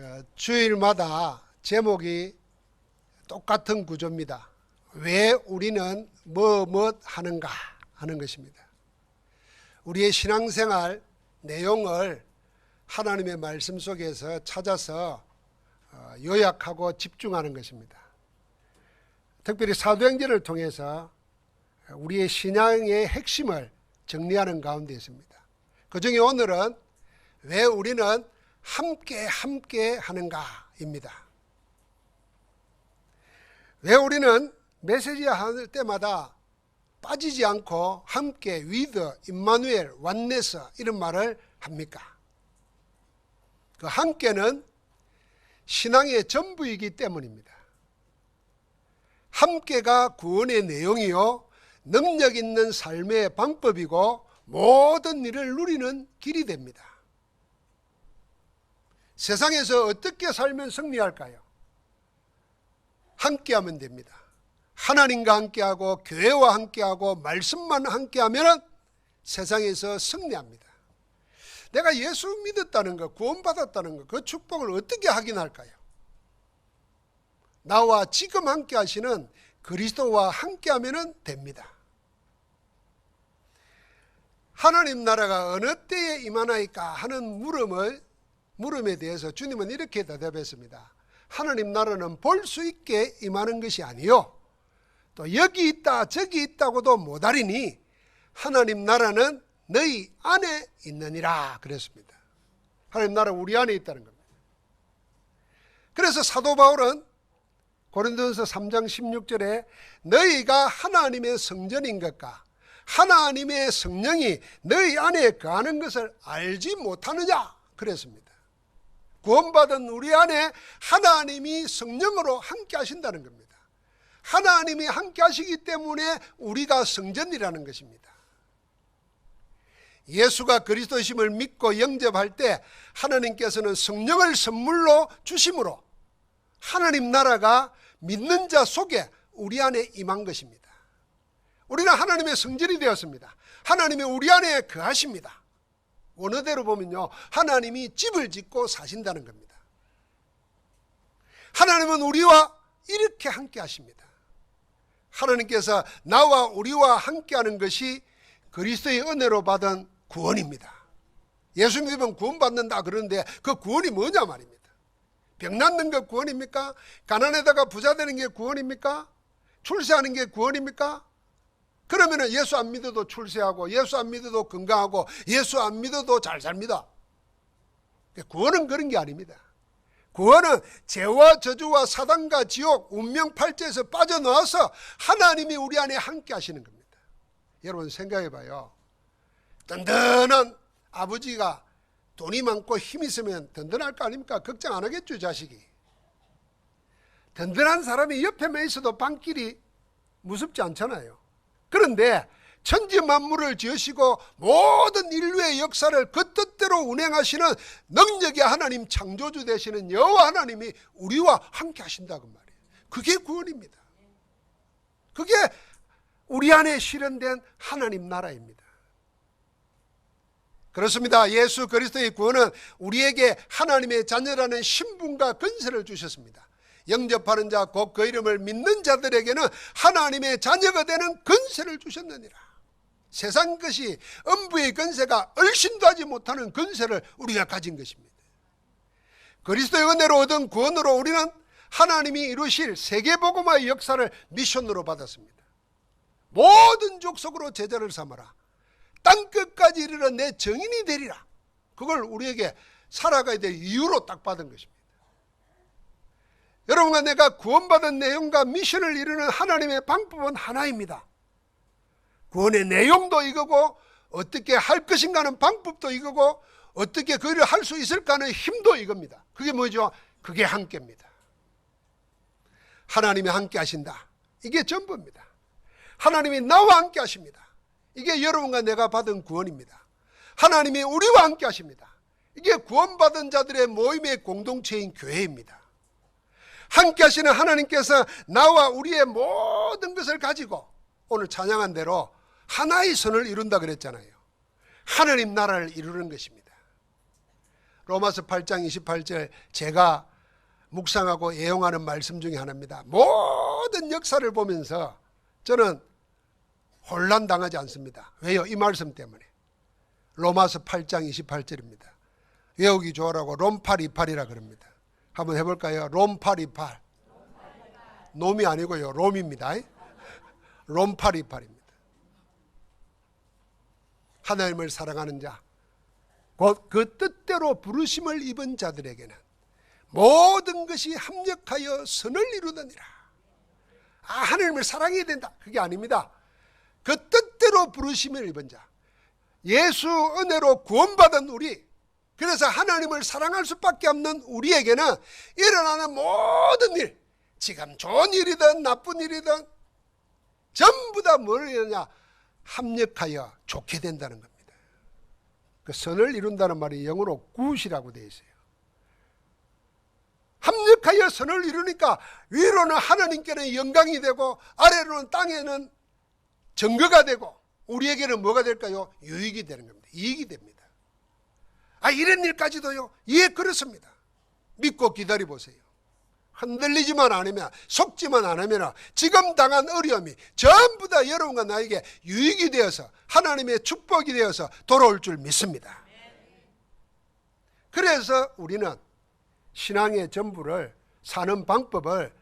어, 주일마다 제목이 똑같은 구조입니다. 왜 우리는 뭐뭐 하는가 하는 것입니다. 우리의 신앙생활 내용을 하나님의 말씀 속에서 찾아서 어, 요약하고 집중하는 것입니다. 특별히 사도행전을 통해서 우리의 신앙의 핵심을 정리하는 가운데 있습니다. 그 중에 오늘은 왜 우리는 함께 함께 하는가입니다. 왜 우리는 메시지 할 때마다 빠지지 않고 함께 위드, 임마누엘, 완네스 이런 말을 합니까? 그 함께는 신앙의 전부이기 때문입니다. 함께가 구원의 내용이요 능력 있는 삶의 방법이고 모든 일을 누리는 길이 됩니다. 세상에서 어떻게 살면 승리할까요? 함께하면 됩니다. 하나님과 함께하고 교회와 함께하고 말씀만 함께하면 세상에서 승리합니다. 내가 예수 믿었다는 것, 구원받았다는 것, 그 축복을 어떻게 확인할까요? 나와 지금 함께 하시는 그리스도와 함께 하면 됩니다. 하나님 나라가 어느 때에 임하나이까 하는 물음을 물음에 대해서 주님은 이렇게 대답했습니다. 하나님 나라는 볼 수 있게 임하는 것이 아니요. 또 여기 있다 저기 있다고도 못하리니 하나님 나라는 너희 안에 있느니라 그랬습니다. 하나님 나라 우리 안에 있다는 겁니다. 그래서 사도 바울은 고린도전서 3장 16절에 너희가 하나님의 성전인 것과 하나님의 성령이 너희 안에 거하는 것을 알지 못하느냐 그랬습니다. 구원받은 우리 안에 하나님이 성령으로 함께 하신다는 겁니다. 하나님이 함께 하시기 때문에 우리가 성전이라는 것입니다. 예수가 그리스도심을 믿고 영접할 때 하나님께서는 성령을 선물로 주심으로 하나님 나라가 믿는 자 속에 우리 안에 임한 것입니다. 우리는 하나님의 성전이 되었습니다. 하나님이 우리 안에 거하십니다. 원어대로 보면요. 하나님이 집을 짓고 사신다는 겁니다. 하나님은 우리와 이렇게 함께 하십니다. 하나님께서 나와 우리와 함께 하는 것이 그리스도의 은혜로 받은 구원입니다. 예수 믿으면 구원받는다 그러는데 그 구원이 뭐냐 말입니다. 병 낫는 게 구원입니까? 가난에다가 부자 되는 게 구원입니까? 출세하는 게 구원입니까? 그러면 예수 안 믿어도 출세하고 예수 안 믿어도 건강하고 예수 안 믿어도 잘 삽니다. 구원은 그런 게 아닙니다. 구원은 죄와 저주와 사단과 지옥, 운명 팔자에서 빠져나와서 하나님이 우리 안에 함께 하시는 겁니다. 여러분 생각해 봐요. 든든한 아버지가 돈이 많고 힘 있으면 든든할 거 아닙니까? 걱정 안 하겠죠, 자식이. 든든한 사람이 옆에만 있어도 방길이 무섭지 않잖아요. 그런데 천지 만물을 지으시고 모든 인류의 역사를 그 뜻대로 운행하시는 능력의 하나님 창조주 되시는 여호와 하나님이 우리와 함께 하신다고 말이에요. 그게 구원입니다. 그게 우리 안에 실현된 하나님 나라입니다. 그렇습니다. 예수 그리스도의 구원은 우리에게 하나님의 자녀라는 신분과 근세를 주셨습니다. 영접하는 자, 곧 그 이름을 믿는 자들에게는 하나님의 자녀가 되는 근세를 주셨느니라. 세상 것이 음부의 근세가 얼씬도 하지 못하는 근세를 우리가 가진 것입니다. 그리스도의 은혜로 얻은 구원으로 우리는 하나님이 이루실 세계복음화의 역사를 미션으로 받았습니다. 모든 족속으로 제자를 삼아라. 땅끝까지 이르러 내 정인이 되리라. 그걸 우리에게 살아가야 될 이유로 딱 받은 것입니다. 여러분과 내가 구원받은 내용과 미션을 이루는 하나님의 방법은 하나입니다. 구원의 내용도 이거고 어떻게 할 것인가는 방법도 이거고 어떻게 그 일을 할수 있을까 하는 힘도 이겁니다. 그게 뭐죠? 그게 함께입니다. 하나님이 함께 하신다. 이게 전부입니다. 하나님이 나와 함께 하십니다. 이게 여러분과 내가 받은 구원입니다. 하나님이 우리와 함께 하십니다. 이게 구원받은 자들의 모임의 공동체인 교회입니다. 함께 하시는 하나님께서 나와 우리의 모든 것을 가지고 오늘 찬양한 대로 하나의 선을 이룬다 그랬잖아요. 하나님 나라를 이루는 것입니다. 로마서 8장 28절 제가 묵상하고 애용하는 말씀 중에 하나입니다. 모든 역사를 보면서 저는 혼란 당하지 않습니다. 왜요? 이 말씀 때문에. 로마서 8장 28절입니다. 외우기 좋으라고 롬828이라 그럽니다. 한번 해볼까요? 롬828. 놈이 아니고요. 롬입니다. 롬828입니다. 하나님을 사랑하는 자, 곧 그 뜻대로 부르심을 입은 자들에게는 모든 것이 합력하여 선을 이루느니라. 아, 하나님을 사랑해야 된다. 그게 아닙니다. 그 뜻대로 부르심을 입은 자. 예수 은혜로 구원받은 우리. 그래서 하나님을 사랑할 수밖에 없는 우리에게는 일어나는 모든 일, 지금 좋은 일이든 나쁜 일이든 전부 다 뭘 이루냐? 합력하여 좋게 된다는 겁니다. 그 선을 이룬다는 말이 영어로 굿이라고 되어 있어요. 합력하여 선을 이루니까 위로는 하나님께는 영광이 되고 아래로는 땅에는 증거가 되고 우리에게는 뭐가 될까요? 유익이 되는 겁니다. 이익이 됩니다. 아 이런 일까지도요. 예 그렇습니다. 믿고 기다려 보세요. 흔들리지만 않으면 속지만 않으면 지금 당한 어려움이 전부 다 여러분과 나에게 유익이 되어서 하나님의 축복이 되어서 돌아올 줄 믿습니다. 그래서 우리는 신앙의 전부를 사는 방법을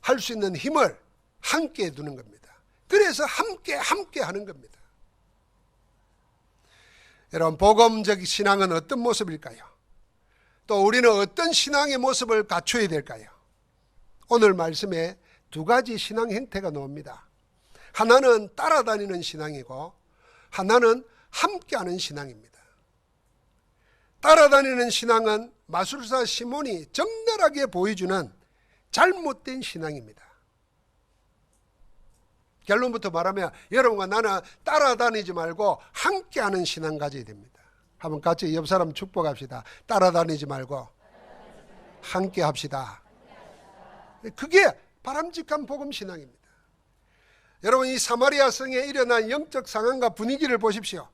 할 수 있는 힘을 함께 두는 겁니다. 그래서 함께 함께 하는 겁니다. 여러분 복음적 신앙은 어떤 모습일까요? 또 우리는 어떤 신앙의 모습을 갖춰야 될까요? 오늘 말씀에 두 가지 신앙 형태가 나옵니다. 하나는 따라다니는 신앙이고 하나는 함께하는 신앙입니다. 따라다니는 신앙은 마술사 시몬이 적나라하게 보여주는 잘못된 신앙입니다. 결론부터 말하면 여러분과 나는 따라다니지 말고 함께하는 신앙 가져야 됩니다. 한번 같이 옆 사람 축복합시다. 따라다니지 말고 함께 합시다. 그게 바람직한 복음 신앙입니다. 여러분 이 사마리아 성에 일어난 영적 상황과 분위기를 보십시오.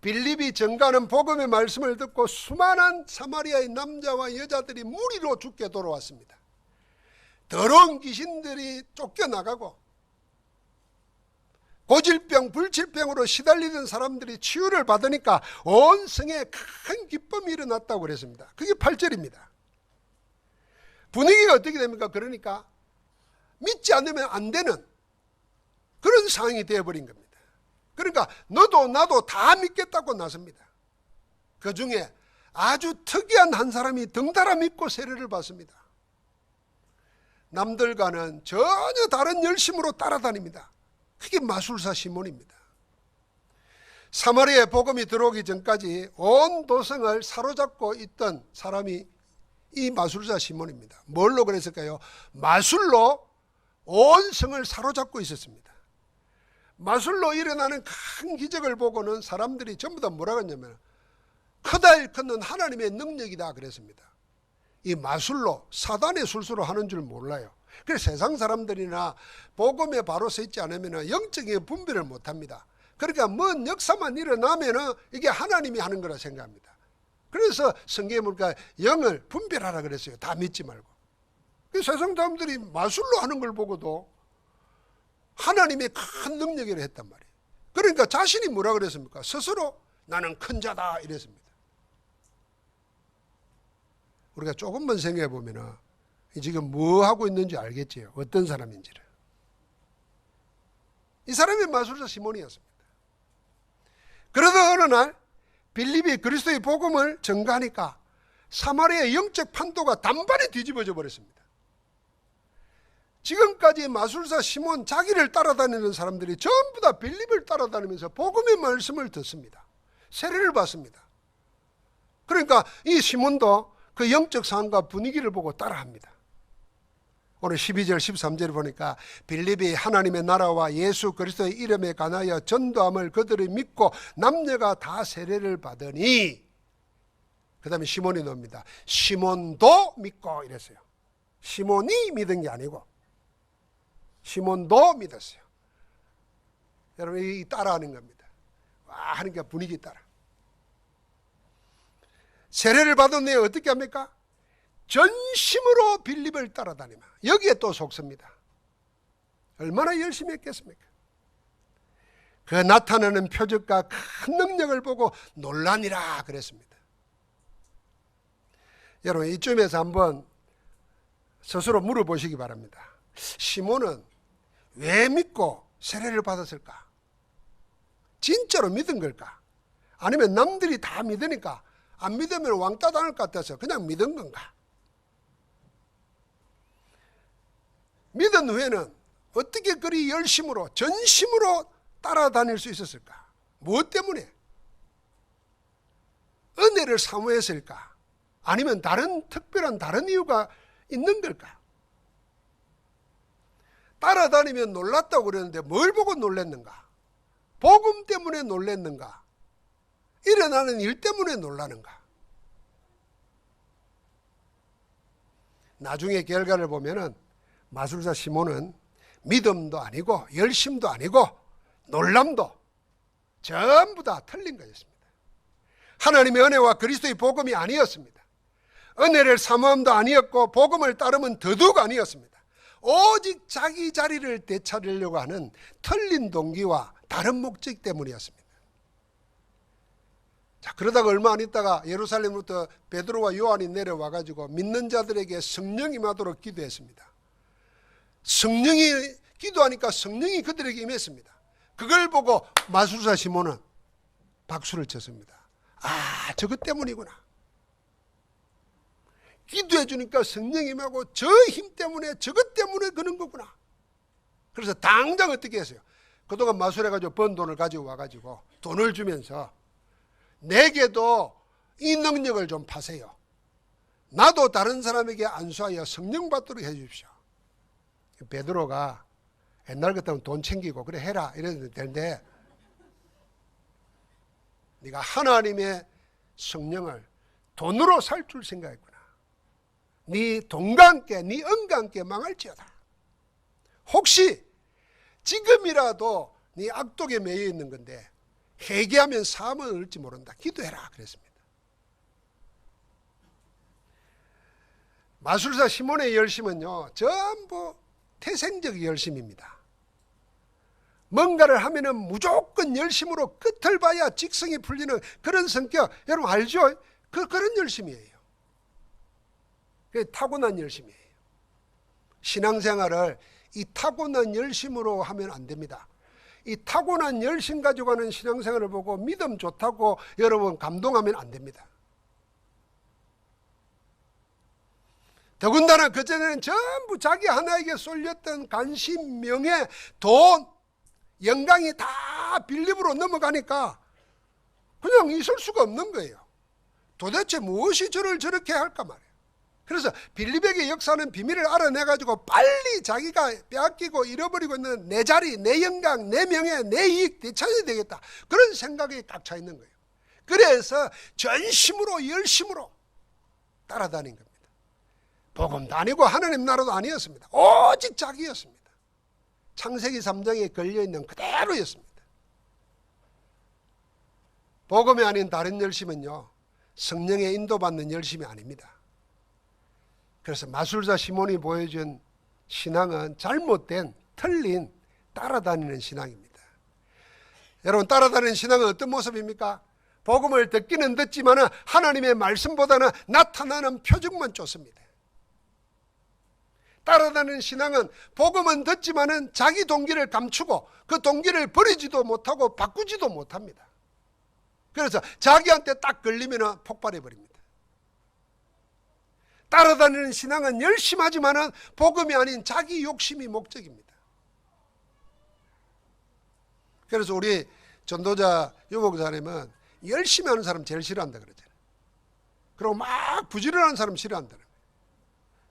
빌립이 전가는 복음의 말씀을 듣고 수많은 사마리아의 남자와 여자들이 무리로 죽게 돌아왔습니다. 더러운 귀신들이 쫓겨나가고 고질병, 불치병으로 시달리던 사람들이 치유를 받으니까 온 성에 큰 기쁨이 일어났다고 그랬습니다. 그게 8절입니다. 분위기가 어떻게 됩니까? 그러니까 믿지 않으면 안 되는 그런 상황이 되어버린 겁니다. 그러니까 너도 나도 다 믿겠다고 나섭니다. 그 중에 아주 특이한 한 사람이 덩달아 믿고 세례를 받습니다. 남들과는 전혀 다른 열심으로 따라다닙니다. 그게 마술사 시몬입니다. 사마리아에 복음이 들어오기 전까지 온 도성을 사로잡고 있던 사람이 이 마술사 시몬입니다. 뭘로 그랬을까요? 마술로 온 성을 사로잡고 있었습니다. 마술로 일어나는 큰 기적을 보고는 사람들이 전부 다 뭐라 그랬냐면 크다 일컫는 하나님의 능력이다 그랬습니다. 이 마술로 사단의 술수로 하는 줄 몰라요. 그래서 세상 사람들이나 복음에 바로 서 있지 않으면 영적인 분별을 못 합니다. 그러니까 뭔 역사만 일어나면 이게 하나님이 하는 거라 생각합니다. 그래서 성경에 보니까 영을 분별하라 그랬어요. 다 믿지 말고. 그 세상 사람들이 마술로 하는 걸 보고도 하나님의 큰 능력이라 했단 말이에요. 그러니까 자신이 뭐라 그랬습니까? 스스로 나는 큰 자다 이랬습니다. 우리가 조금만 생각해 보면은 지금 뭐 하고 있는지 알겠지요. 어떤 사람인지를. 이 사람이 마술사 시몬이었습니다. 그러다 어느 날 빌립이 그리스도의 복음을 전가하니까 사마리아의 영적 판도가 단번에 뒤집어져 버렸습니다. 지금까지 마술사 시몬 자기를 따라다니는 사람들이 전부 다 빌립을 따라다니면서 복음의 말씀을 듣습니다. 세례를 받습니다. 그러니까 이 시몬도 그 영적 상황과 분위기를 보고 따라합니다. 오늘 12절 13절을 보니까 빌립이 하나님의 나라와 예수 그리스도의 이름에 관하여 전도함을 그들이 믿고 남녀가 다 세례를 받으니 그 다음에 시몬이 나옵니다. 시몬도 믿고 이랬어요. 시몬이 믿은 게 아니고 시몬도 믿었어요. 여러분 이 따라하는 겁니다. 와 하니까 분위기 따라. 세례를 받은 후에 어떻게 합니까? 전심으로 빌립을 따라다니며 여기에 또 속습니다. 얼마나 열심히 했겠습니까? 그 나타나는 표적과 큰 능력을 보고 논란이라 그랬습니다. 여러분 이쯤에서 한번 스스로 물어보시기 바랍니다. 시몬은 왜 믿고 세례를 받았을까? 진짜로 믿은 걸까? 아니면 남들이 다 믿으니까 안 믿으면 왕따 당할 것 같아서 그냥 믿은 건가? 믿은 후에는 어떻게 그리 열심으로 전심으로 따라다닐 수 있었을까? 무엇 때문에? 은혜를 사모했을까? 아니면 다른 특별한 다른 이유가 있는 걸까? 따라다니면 놀랐다고 그러는데 뭘 보고 놀랐는가? 복음 때문에 놀랐는가? 일어나는 일 때문에 놀라는가? 나중에 결과를 보면은 마술사 시몬은 믿음도 아니고 열심도 아니고 놀람도 전부 다 틀린 것이었습니다. 하나님의 은혜와 그리스도의 복음이 아니었습니다. 은혜를 사모함도 아니었고 복음을 따르면 더더욱 아니었습니다. 오직 자기 자리를 되찾으려고 하는 틀린 동기와 다른 목적 때문이었습니다. 자, 그러다가 얼마 안 있다가 예루살렘부터 베드로와 요한이 내려와 가지고 믿는 자들에게 성령 임하도록 기도했습니다. 성령이 기도하니까 성령이 그들에게 임했습니다. 그걸 보고 마술사 시몬은 박수를 쳤습니다. 아, 저것 때문이구나. 기도해 주니까 성령 임하고 저 힘 때문에 저것 때문에 그런 거구나. 그래서 당장 어떻게 했어요? 그동안 마술해 가지고 번 돈을 가지고 와 가지고 돈을 주면서 내게도 이 능력을 좀 파세요. 나도 다른 사람에게 안수하여 성령 받도록 해 주십시오. 베드로가 옛날 같으면 돈 챙기고 그래 해라 이래도 되는데 네가 하나님의 성령을 돈으로 살 줄 생각했구나. 네 돈과 함께 네 은과 함께 망할지어다. 혹시 지금이라도 네 악독에 매여 있는 건데 회개하면 사함을 얻을지 모른다. 기도해라 그랬습니다. 마술사 시몬의 열심은요 전부 태생적 열심입니다. 뭔가를 하면은 무조건 열심으로 끝을 봐야 직성이 풀리는 그런 성격 여러분 알죠? 그 그런 열심이에요. 그 타고난 열심이에요. 신앙생활을 이 타고난 열심으로 하면 안 됩니다. 이 타고난 열심 가지고 하는 신앙생활을 보고 믿음 좋다고 여러분 감동하면 안 됩니다. 더군다나 그전에는 전부 자기 하나에게 쏠렸던 관심, 명예, 돈, 영광이 다 빌립으로 넘어가니까 그냥 있을 수가 없는 거예요. 도대체 무엇이 저를 저렇게 할까 말이에요. 그래서 빌립에게 역사는 비밀을 알아내가지고 빨리 자기가 빼앗기고 잃어버리고 있는 내 자리, 내 영광, 내 명예, 내 이익 되찾아야 되겠다. 그런 생각이 꽉 차 있는 거예요. 그래서 전심으로 열심으로 따라다닌 겁니다. 복음도 아니고 하나님 나라도 아니었습니다. 오직 자기였습니다. 창세기 3장에 걸려있는 그대로였습니다. 복음이 아닌 다른 열심은요, 성령의 인도받는 열심이 아닙니다. 그래서 마술사 시몬이 보여준 신앙은 잘못된, 틀린, 따라다니는 신앙입니다. 여러분, 따라다니는 신앙은 어떤 모습입니까? 복음을 듣기는 듣지만 하나님의 말씀보다는 나타나는 표적만 쫓습니다. 따라다니는 신앙은 복음은 듣지만은 자기 동기를 감추고 그 동기를 버리지도 못하고 바꾸지도 못합니다. 그래서 자기한테 딱 걸리면 폭발해 버립니다. 따라다니는 신앙은 열심하지만은 복음이 아닌 자기 욕심이 목적입니다. 그래서 우리 전도자 유목사님은 열심히 하는 사람 제일 싫어한다 그러잖아요. 그리고 막 부지런한 사람 싫어한다.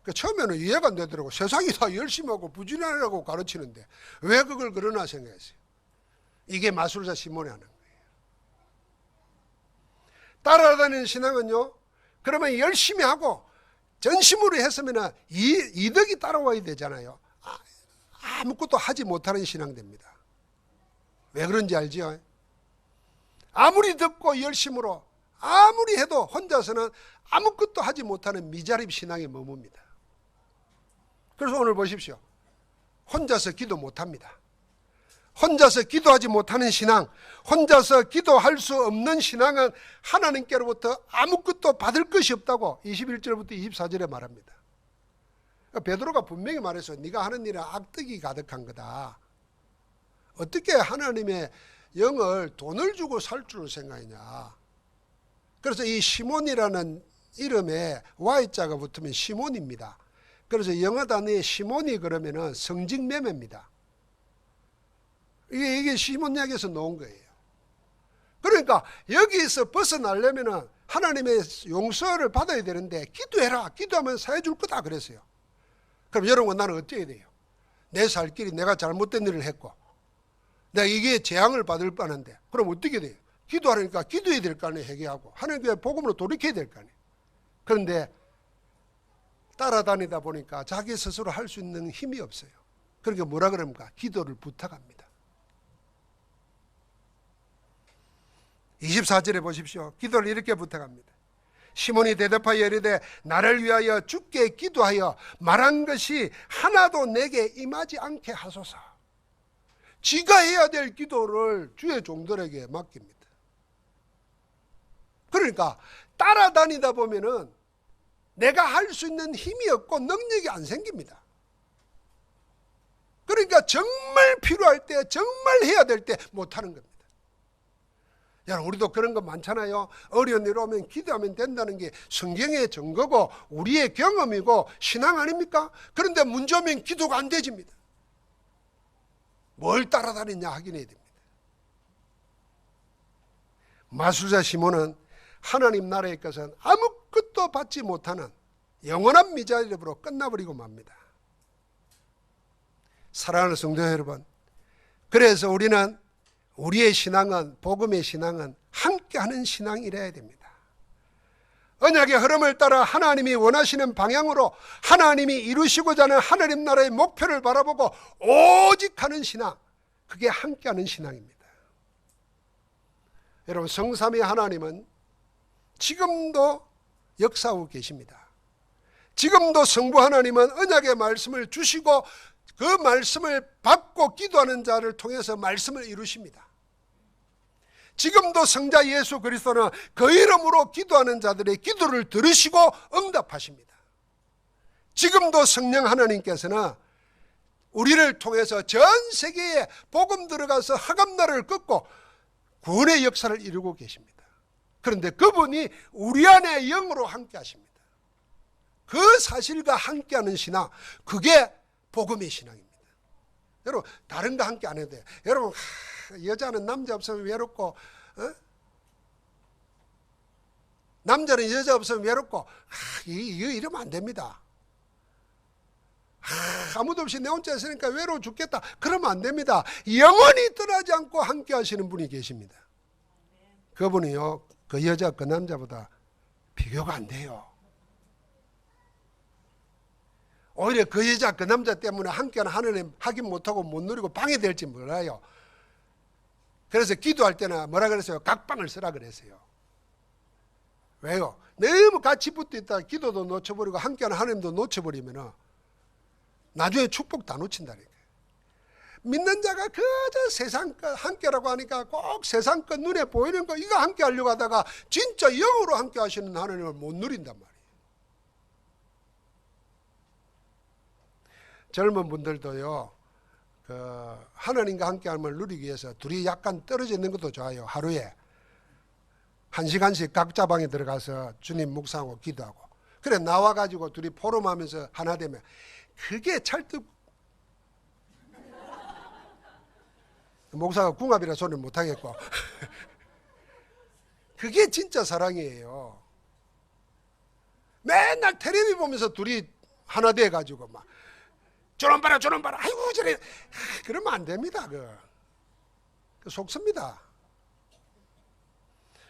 그 처음에는 이해가 안 되더라고. 세상이 다 열심히 하고 부지런하라고 가르치는데 왜 그걸 그러나 생각했어요. 이게 마술사 시몬이 하는 거예요. 따라다니는 신앙은요. 그러면 열심히 하고 전심으로 했으면 이득이 따라와야 되잖아요. 아, 아무것도 하지 못하는 신앙 됩니다. 왜 그런지 알죠? 아무리 듣고 열심으로 아무리 해도 혼자서는 아무것도 하지 못하는 미자립 신앙에 머뭅니다. 그래서 오늘 보십시오. 혼자서 기도 못합니다. 혼자서 기도하지 못하는 신앙, 혼자서 기도할 수 없는 신앙은 하나님께로부터 아무것도 받을 것이 없다고 21절부터 24절에 말합니다. 베드로가 분명히 말해서 네가 하는 일은 악덕이 가득한 거다. 어떻게 하나님의 영을 돈을 주고 살줄 생각이냐. 그래서 이 시몬이라는 이름에 Y자가 붙으면 시몬입니다. 그래서 영어 단어에 시몬이 그러면은 성직 매매입니다. 이게, 이게 시몬 약에서 나온 거예요. 그러니까 여기서 벗어나려면은 하나님의 용서를 받아야 되는데 기도해라. 기도하면 사해 줄 거다 그랬어요. 그럼 여러분 나는 어떻게 돼요? 내 살 길이 내가 잘못된 일을 했고 내가 이게 재앙을 받을 뻔한데 그럼 어떻게 돼요? 기도하니까 기도해야 될 거 아니에요 회개하고 하나님께 복음으로 돌이켜야 될 거 아니에요 그런데 따라다니다 보니까 자기 스스로 할 수 있는 힘이 없어요 그러니까 뭐라 그럽니까? 기도를 부탁합니다 24절에 보십시오 기도를 이렇게 부탁합니다 시몬이 대답하여 이르되 나를 위하여 주께 기도하여 말한 것이 하나도 내게 임하지 않게 하소서. 지가 해야 될 기도를 주의 종들에게 맡깁니다. 그러니까 따라다니다 보면은 내가 할 수 있는 힘이 없고 능력이 안 생깁니다. 그러니까 정말 필요할 때 정말 해야 될 때 못하는 겁니다. 여러분 우리도 그런 거 많잖아요. 어려운 일 오면 기도하면 된다는 게 성경의 증거고 우리의 경험이고 신앙 아닙니까? 그런데 문제 오면 기도가 안 되집니다. 뭘 따라다니냐 확인해야 됩니다. 마술사 시몬은 하나님 나라의 것은 아무 것도 받지 못하는 영원한 미자립으로 끝나버리고 맙니다. 사랑하는 성도 여러분, 그래서 우리는 우리의 신앙은 복음의 신앙은 함께하는 신앙이래야 됩니다. 언약의 흐름을 따라 하나님이 원하시는 방향으로 하나님이 이루시고자 하는 하나님 나라의 목표를 바라보고 오직 하는 신앙 그게 함께하는 신앙입니다. 여러분 성삼위 하나님은 지금도 역사하고 계십니다. 지금도 성부 하나님은 언약의 말씀을 주시고 그 말씀을 받고 기도하는 자를 통해서 말씀을 이루십니다. 지금도 성자 예수 그리스도는 그 이름으로 기도하는 자들의 기도를 들으시고 응답하십니다. 지금도 성령 하나님께서는 우리를 통해서 전 세계에 복음 들어가서 하감나를 끊고 구원의 역사를 이루고 계십니다. 그런데 그분이 우리 안에 영으로 함께 하십니다. 그 사실과 함께하는 신앙, 그게 복음의 신앙입니다. 여러분, 다른 거 함께 안 해도 돼요. 여러분, 하, 여자는 남자 없으면 외롭고, 어? 남자는 여자 없으면 외롭고, 하, 이거 이러면 안 됩니다. 하, 아무도 없이 내 혼자 있으니까 외로워 죽겠다. 그러면 안 됩니다. 영원히 떠나지 않고 함께 하시는 분이 계십니다. 그분이요, 그 여자, 그 남자보다 비교가 안 돼요. 오히려 그 여자 그 남자 때문에 함께하는 하나님 하긴 못하고 못 누리고 방해될지 몰라요. 그래서 기도할 때는 뭐라 그랬어요? 각방을 쓰라 그랬어요. 왜요? 너무 같이 붙어 있다 기도도 놓쳐버리고 함께하는 하나님도 놓쳐버리면 나중에 축복 다 놓친다니까. 믿는 자가 그저 세상 것 함께라고 하니까 꼭 세상 것 눈에 보이는 거 이거 함께 하려고 하다가 진짜 영으로 함께 하시는 하나님을 못 누린단 말이에요. 젊은 분들도요, 그 하나님과 함께함을 누리기 위해서 둘이 약간 떨어져 있는 것도 좋아요. 하루에 한 시간씩 각자 방에 들어가서 주님 묵상하고 기도하고. 그래 나와 가지고 둘이 포럼하면서 하나 되면 그게 찰떡. 목사가 궁합이라 소리 못 하겠고. 그게 진짜 사랑이에요. 맨날 텔레비 보면서 둘이 하나 돼 가지고 막 저런 봐라 저런 봐라. 아이고 저래. 그러면 안 됩니다 그, 그 속습니다.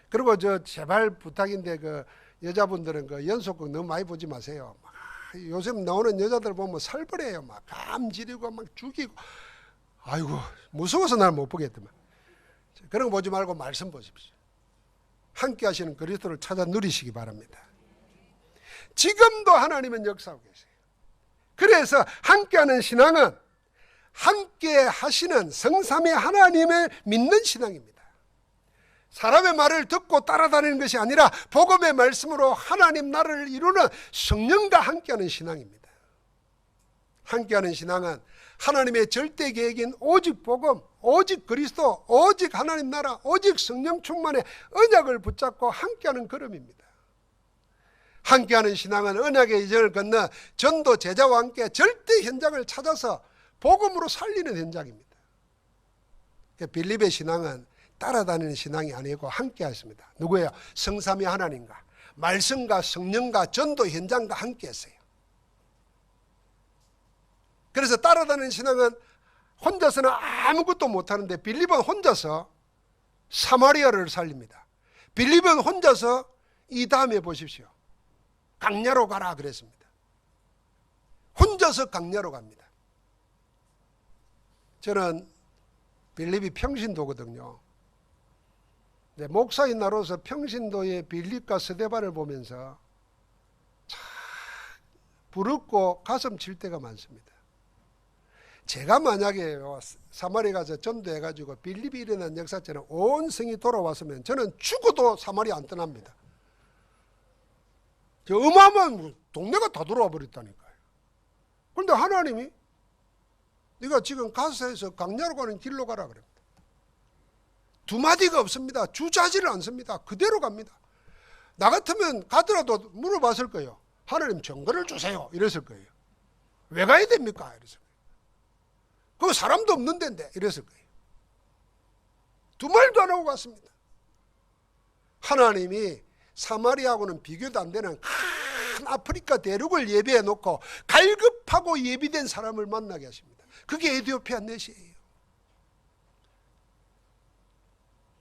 그리고 저 제발 부탁인데 그 여자분들은 그 연속극 너무 많이 보지 마세요. 막 요즘 나오는 여자들 보면 살벌해요. 막 감지리고 막 죽이고 아이고 무서워서 날 못 보겠더만 그런 거 보지 말고 말씀 보십시오 함께 하시는 그리스도를 찾아 누리시기 바랍니다. 지금도 하나님은 역사하고 계세요. 그래서 함께하는 신앙은 함께 하시는 성삼의 하나님을 믿는 신앙입니다. 사람의 말을 듣고 따라다니는 것이 아니라 복음의 말씀으로 하나님 나라를 이루는 성령과 함께하는 신앙입니다. 함께하는 신앙은 하나님의 절대 계획인 오직 복음, 오직 그리스도, 오직 하나님 나라, 오직 성령 충만의 언약을 붙잡고 함께하는 걸음입니다. 함께하는 신앙은 언약의 이정을 건너 전도 제자와 함께 절대 현장을 찾아서 복음으로 살리는 현장입니다. 빌립의 신앙은 따라다니는 신앙이 아니고 함께 했습니다. 누구예요? 성삼위 하나님과 말씀과 성령과 전도 현장과 함께 했어요. 그래서 따라다니는 신앙은 혼자서는 아무것도 못하는데 빌립은 혼자서 사마리아를 살립니다. 빌립은 혼자서 이 다음에 보십시오. 강야로 가라 그랬습니다. 혼자서 강야로 갑니다. 저는 빌립이 평신도거든요. 네, 목사인 나로서 평신도의 빌립과 스데반을 보면서 참 부럽고 가슴 칠 때가 많습니다. 제가 만약에 사마리 가서 전도해가지고 빌립이 일어난 역사처럼 온 성이 돌아왔으면 저는 죽어도 사마리 안 떠납니다. 저 어마어마한 동네가 다 돌아와 버렸다니까요. 그런데 하나님이 네가 지금 가서에서 강야로 가는 길로 가라 그럽니다. 두 마디가 없습니다. 주저하지를 않습니다. 그대로 갑니다. 나 같으면 가더라도 물어봤을 거예요. 하나님 정거를 주세요. 이랬을 거예요. 왜 가야 됩니까? 이랬을 거예요. 그 사람도 없는 데인데 이랬을 거예요. 두 말도 안 하고 갔습니다. 하나님이 사마리아하고는 비교도 안 되는 큰 아프리카 대륙을 예비해 놓고 갈급하고 예비된 사람을 만나게 하십니다. 그게 에디오피아 넷이에요.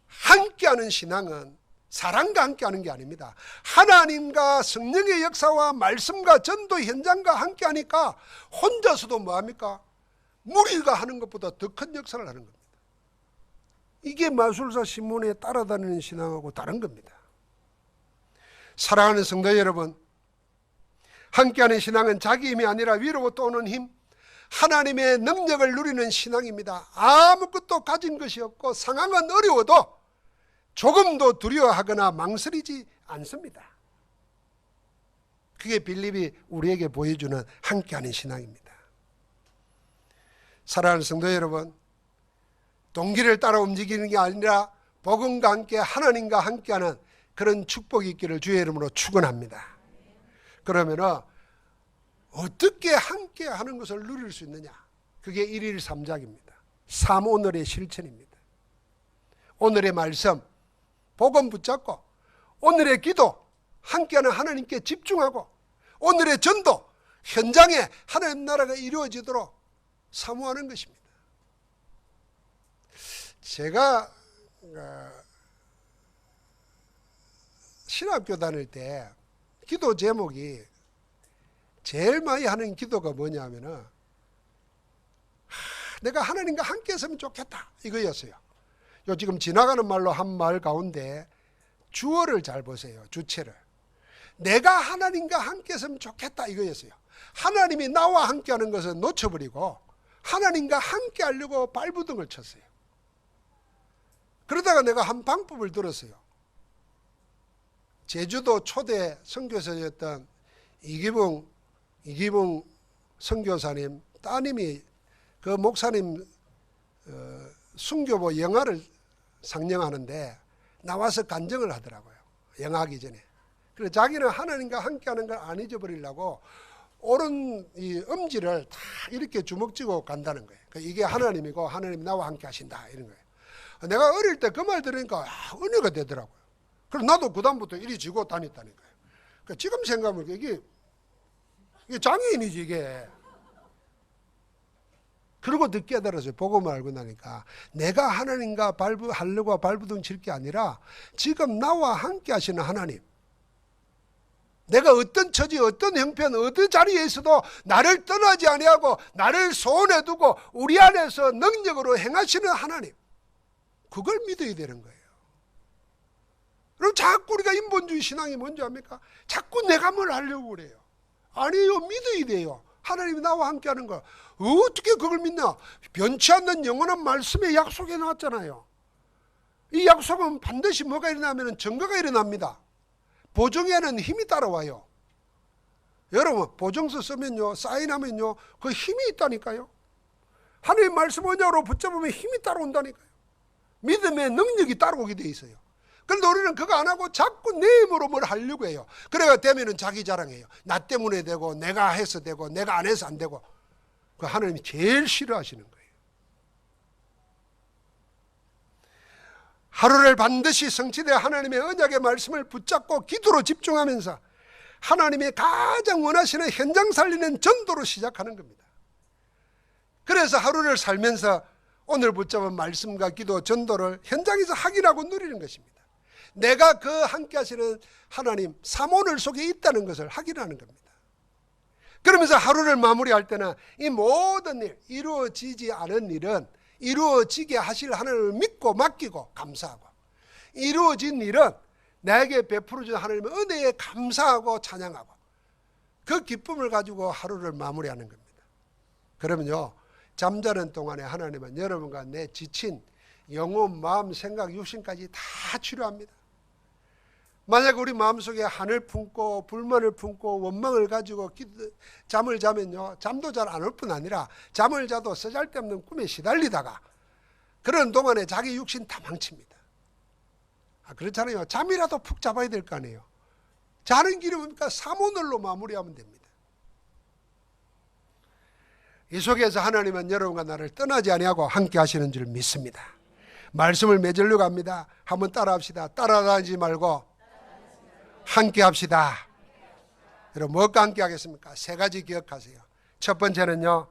함께하는 신앙은 사랑과 함께하는 게 아닙니다. 하나님과 성령의 역사와 말씀과 전도 현장과 함께하니까 혼자서도 뭐합니까? 무리가 하는 것보다 더 큰 역사를 하는 겁니다. 이게 마술사 시몬에 따라다니는 신앙하고 다른 겁니다. 사랑하는 성도 여러분, 함께하는 신앙은 자기 힘이 아니라 위로부터 오는 힘, 하나님의 능력을 누리는 신앙입니다. 아무것도 가진 것이 없고 상황은 어려워도 조금도 두려워하거나 망설이지 않습니다. 그게 빌립이 우리에게 보여주는 함께하는 신앙입니다. 사랑하는 성도 여러분, 동기를 따라 움직이는 게 아니라 복음과 함께 하나님과 함께하는 그런 축복이 있기를 주의 이름으로 축원합니다. 그러면은 어떻게 함께 하는 것을 누릴 수 있느냐? 그게 1일 3작입니다. 3 오늘의 실천입니다. 오늘의 말씀 복음 붙잡고 오늘의 기도 함께하는 하나님께 집중하고 오늘의 전도 현장에 하나님 나라가 이루어지도록 사모하는 것입니다. 제가 어, 신학교 다닐 때 기도 제목이 제일 많이 하는 기도가 뭐냐면은 내가 하나님과 함께 했으면 좋겠다 이거였어요. 요 지금 지나가는 말로 한 말 가운데 주어를 잘 보세요. 주체를. 내가 하나님과 함께 했으면 좋겠다 이거였어요. 하나님이 나와 함께 하는 것은 놓쳐버리고 하나님과 함께 하려고 발부둥을 쳤어요. 그러다가 내가 한 방법을 들었어요. 제주도 초대 선교사였던 이기봉 이기봉 선교사님 따님이 그 목사님 어, 순교보 영화를 상영하는데 나와서 간증을 하더라고요. 영화하기 전에. 그래서 자기는 하나님과 함께하는 걸 안 잊어버리려고 옳은 이 엄지를 다 이렇게 주먹쥐고 간다는 거예요. 그러니까 이게 하나님이고 하나님 나와 함께 하신다 이런 거예요. 내가 어릴 때 그 말 들으니까 아, 은혜가 되더라고요. 그래서 나도 그 다음부터 이리 쥐고 다녔다니까요. 그러니까 지금 생각하면 이게 이게 장애인이지 이게. 그리고 늦게 깨달았어요. 복음을 알고 나니까 내가 하나님과 발부 하려고 발부둥 칠 게 아니라 지금 나와 함께 하시는 하나님. 내가 어떤 처지, 어떤 형편, 어떤 자리에 있어도 나를 떠나지 아니하고 나를 소원해 두고 우리 안에서 능력으로 행하시는 하나님. 그걸 믿어야 되는 거예요. 그럼 자꾸 우리가 인본주의 신앙이 뭔지 압니까? 자꾸 내가 뭘 하려고 그래요. 아니에요. 믿어야 돼요. 하나님이 나와 함께 하는 거. 어떻게 그걸 믿나? 변치 않는 영원한 말씀의 약속에 나왔잖아요. 이 약속은 반드시 뭐가 일어나면 증거가 일어납니다. 보증에는 힘이 따라와요. 여러분, 보증서 쓰면요, 사인하면요, 그 힘이 있다니까요. 하나님 말씀 언약으로 붙잡으면 힘이 따라온다니까요. 믿음의 능력이 따라오게 돼 있어요. 그런데 우리는 그거 안 하고 자꾸 내 힘으로 뭘 하려고 해요. 그래가 되면은 자기 자랑해요. 나 때문에 되고, 내가 해서 되고, 내가 안 해서 안 되고. 그 하나님이 제일 싫어하시는 거예요. 하루를 반드시 성취되어 하나님의 언약의 말씀을 붙잡고 기도로 집중하면서 하나님이 가장 원하시는 현장 살리는 전도로 시작하는 겁니다. 그래서 하루를 살면서 오늘 붙잡은 말씀과 기도, 전도를 현장에서 확인하고 누리는 것입니다. 내가 그 함께 하시는 하나님 사모늘 속에 있다는 것을 확인하는 겁니다. 그러면서 하루를 마무리할 때는 이 모든 일, 이루어지지 않은 일은 이루어지게 하실 하나님을 믿고 맡기고 감사하고 이루어진 일은 나에게 베풀어 준 하나님의 은혜에 감사하고 찬양하고 그 기쁨을 가지고 하루를 마무리하는 겁니다. 그러면요. 잠자는 동안에 하나님은 여러분과 내 지친 영혼, 마음, 생각, 육신까지 다 치료합니다. 만약 우리 마음속에 한을 품고 불만을 품고 원망을 가지고 기도, 잠을 자면요 잠도 잘 안 올 뿐 아니라 잠을 자도 쓰잘데없는 꿈에 시달리다가 그런 동안에 자기 육신 다 망칩니다. 아, 그렇잖아요. 잠이라도 푹 잡아야 될 거 아니에요. 자는 길이 뭡니까? 사모늘로 마무리하면 됩니다. 이 속에서 하나님은 여러분과 나를 떠나지 아니하고 함께 하시는 줄 믿습니다. 말씀을 맺으려고 합니다. 한번 따라합시다. 따라다니지 말고 함께 합시다. 여러분 뭐가 함께 하겠습니까? 세 가지 기억하세요. 첫 번째는요.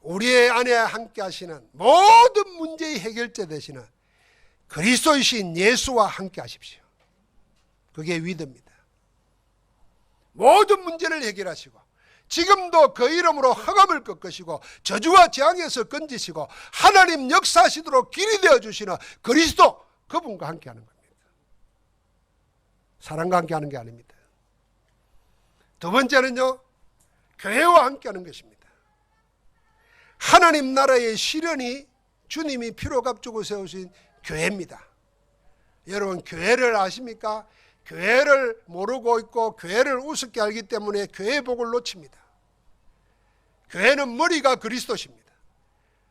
우리의 안에 함께 하시는 모든 문제의 해결자 되시는 그리스도이신 예수와 함께 하십시오. 그게 위드입니다. 모든 문제를 해결하시고 지금도 그 이름으로 허감을 꺾으시고 저주와 재앙에서 건지시고 하나님 역사하시도록 길이 되어 주시는 그리스도 그분과 함께 하는 겁니다. 사랑과 함께 하는 게 아닙니다. 두 번째는요. 교회와 함께 하는 것입니다. 하나님 나라의 실현이 주님이 피로 값주고 세우신 교회입니다. 여러분 교회를 아십니까? 교회를 모르고 있고 교회를 우습게 알기 때문에 교회 복을 놓칩니다. 교회는 머리가 그리스도십니다.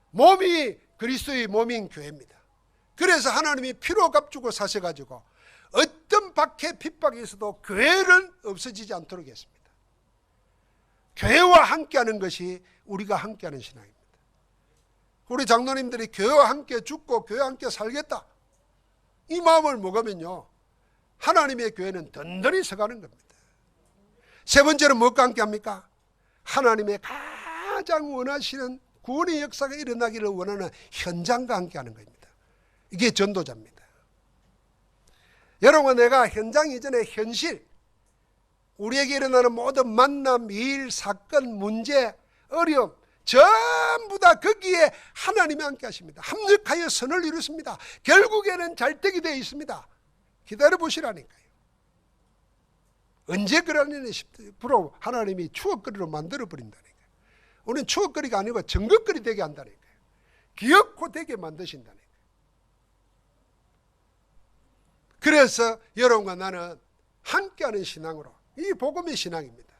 몸이 그리스도의 몸인 교회입니다. 그래서 하나님이 피로 값주고 사셔가지고 어떤 박해 핍박이 있어도 교회는 없어지지 않도록 했습니다. 교회와 함께하는 것이 우리가 함께하는 신앙입니다. 우리 장로님들이 교회와 함께 죽고 교회와 함께 살겠다. 이 마음을 먹으면요. 하나님의 교회는 든든히 서가는 겁니다. 세 번째는 무엇과 함께 합니까? 하나님의 가장 원하시는 구원의 역사가 일어나기를 원하는 현장과 함께 하는 겁니다. 이게 전도자입니다. 여러분 내가 현장 이전에 현실 우리에게 일어나는 모든 만남, 일, 사건, 문제, 어려움 전부 다 거기에 하나님이 함께 하십니다. 합력하여 선을 이루습니다. 결국에는 잘되게 되어 있습니다. 기다려 보시라니까요. 언제 그러느냐 10% 하나님이 추억거리로 만들어 버린다니까요. 우리는 추억거리가 아니고 증거거리 되게 한다니까요. 기억코 되게 만드신다니까요. 그래서 여러분과 나는 함께하는 신앙으로 이 복음의 신앙입니다.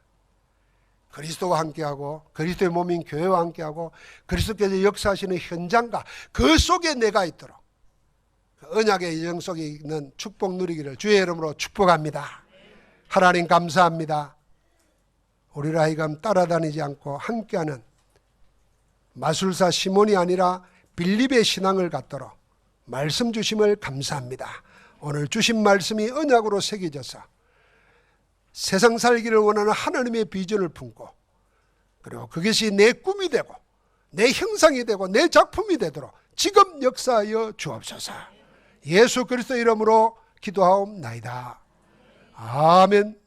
그리스도와 함께하고 그리스도의 몸인 교회와 함께하고 그리스도께서 역사하시는 현장과 그 속에 내가 있도록 그 언약의 영 속에 있는 축복 누리기를 주의 이름으로 축복합니다. 하나님 감사합니다. 우리를 하여금 따라다니지 않고 함께하는 마술사 시몬이 아니라 빌립의 신앙을 갖도록 말씀 주심을 감사합니다. 오늘 주신 말씀이 언약으로 새겨져서 세상 살기를 원하는 하나님의 비전을 품고 그리고 그것이 내 꿈이 되고 내 형상이 되고 내 작품이 되도록 지금 역사하여 주옵소서. 예수 그리스도 이름으로 기도하옵나이다. 아멘.